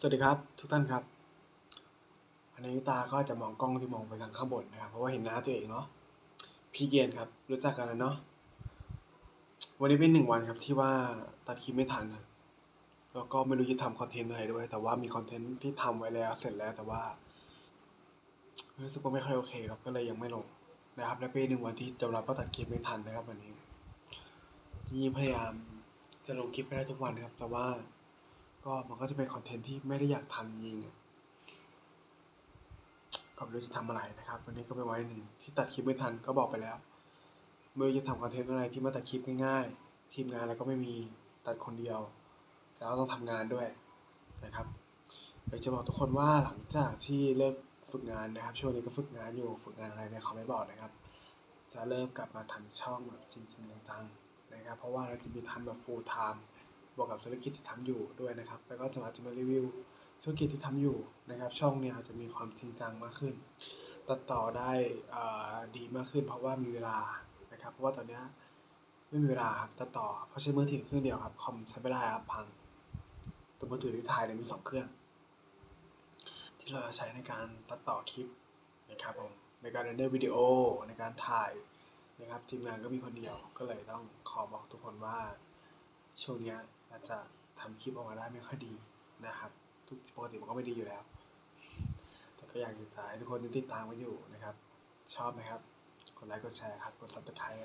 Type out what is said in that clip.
สวัสดีครับ ทุกท่านครับ อันนี้ตาก็จะมองกล้องที่มองไปทางข้างบนนะครับ เพราะว่าเห็นหน้าตัวเองเนาะพี่เกียนครับ รู้จักกันแล้วเนาะวันนี้เป็นหนึ่งวันครับที่ว่าตัดคลิปไม่ทันนะแล้วก็ไม่รู้จะทำคอนเทนต์อะไรด้วย แต่ว่ามีคอนเทนต์ที่ทำไว้แล้วเสร็จแล้วแต่ว่ารู้สึกว่าไม่ค่อยโอเคครับก็เลยยังไม่ลงนะครับ และเป็นหนึ่งวันที่จำรับว่าตัดคลิปไม่ทันนะครับวันนี้ที่พยายามจะลงคลิปให้ได้ทุกวันครับ แต่ว่า ก็มันก็จะเป็นคอนเทนต์ที่ไม่ได้อยากทำจริงก็ไม่รู้จะทำอะไรนะครับ วันนี้ก็เป็นวันหนึ่งที่ตัดคลิปไม่ทันก็บอกไปแล้วไม่รู้จะทำคอนเทนต์อะไรที่มาตัดคลิปง่ายๆ ทีมงานอะไรก็ไม่มีตัดคนเดียว แล้วต้องทำงานด้วยนะครับอยากจะบอกทุกคนว่าหลังจากที่เลิกฝึกงานนะครับ ช่วงนี้ก็ฝึกงานอยู่ฝึกงานอะไรเนี่ยเขาไม่บอกนะครับ จะเริ่มกลับมาทำช่องแบบจริงๆจังๆนะครับ เพราะว่าเราจะมีทำแบบ full time บวกกับธุรกิจที่ทำอยู่ด้วยนะครับ แล้วก็จะมาจะมารีวิวธุรกิจที่ทำอยู่นะครับ ช่องเนี่ยอาจจะมีความจริงจังมากขึ้น ตัดต่อได้ดีมากขึ้น เพราะว่ามีเวลานะครับ เพราะว่าตอนเนี้ยไม่มีเวลาครับตัดต่อ เพราะใช้มือถือเครื่องเดียวครับคอมใช้ไม่ได้ครับพัง ตัวมือถือที่ถ่ายเนี่ยมีสองเครื่อง ที่เราจะใช้ในการตัดต่อคลิปนะครับผมในการเรนเดอร์วิดีโอในการถ่ายนะครับทีมงานก็มีคนเดียวก็เลยต้องขอบอกทุกคนว่า ช่วงเนี้ยอาจจะทำคลิปออกมาได้ไม่ค่อยดีนะครับ ทุกปกติมันก็ไม่ดีอยู่แล้ว แต่ก็อยากจะให้ทุกคนติดตามกันอยู่นะครับ ชอบไหมครับ กดไลค์กดแชร์ครับ กดซับสไครต์